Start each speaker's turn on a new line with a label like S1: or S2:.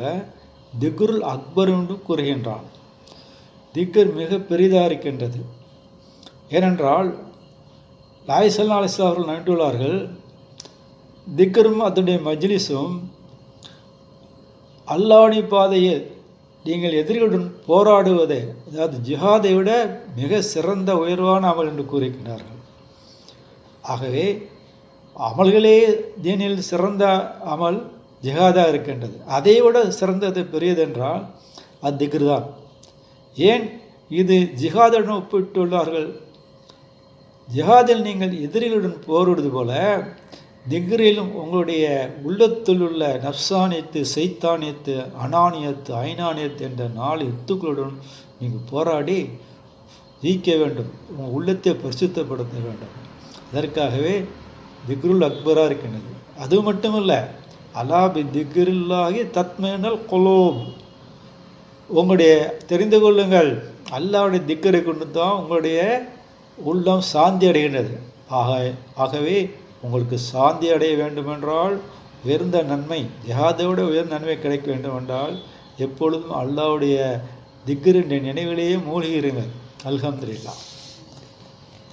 S1: போல திகுருள் அக்பர் என்றும் கூறுகின்றான். திக்கர் மிக பெரிதாக இருக்கின்றது. ஏனென்றால் லாய்சல்லா அலிஸ்லா அவர்கள் நம்பியுள்ளார்கள் திக்கரும் அதனுடைய மஜ்லிஸும் அல்லாஹ்வுடைய பாதையில் நீங்கள் எதிரிகளுடன் போராடுவதை அதாவது ஜிஹாதை விட மிக சிறந்த உயர்வான அமல் என்று கூறுகின்றார்கள். ஆகவே அமல்களே தீனில் சிறந்த அமல் ஜிஹாதாக இருக்கின்றது. அதை விட சிறந்தது பெரியதென்றால் அது திக்ரு தான் ஏன்? இது ஜிஹாதுடன் ஒப்பிட்டுள்ளார்கள் ஜிஹாதில் நீங்கள் எதிரிகளுடன் போரிடுவது போல திக்ரிலும் உங்களுடைய உள்ளத்தில் உள்ள நப்சானியத்து சைத்தானியத்து அனானியத்து ஐநானியத்து என்ற நாலு யுத்துக்களுடன் நீங்கள் போராடி ஜீக்க வேண்டும். உங்கள் உள்ளத்தை பரிசுத்தப்படுத்த வேண்டும். அதற்காகவே திக்ருல் அக்பராக இருக்கின்றது. அது மட்டுமல்ல அலாபி திக்ருல்லாகி தத்மேனல் கொலோம் உங்களுடைய தெரிந்து கொள்ளுங்கள் அல்லாவுடைய திக்கரை கொண்டு தான் உங்களுடைய உள்ளம் சாந்தி அடைகின்றது. ஆக ஆகவே உங்களுக்கு சாந்தி அடைய வேண்டுமென்றால் உயர்ந்த நன்மை ஜிஹாதோட உயர்ந்த நன்மை கிடைக்க வேண்டுமென்றால் எப்பொழுதும் அல்லாவுடைய திக்ரின் நினைவிலேயே மூழ்கியிருங்கள் அல்ஹம்துல்லா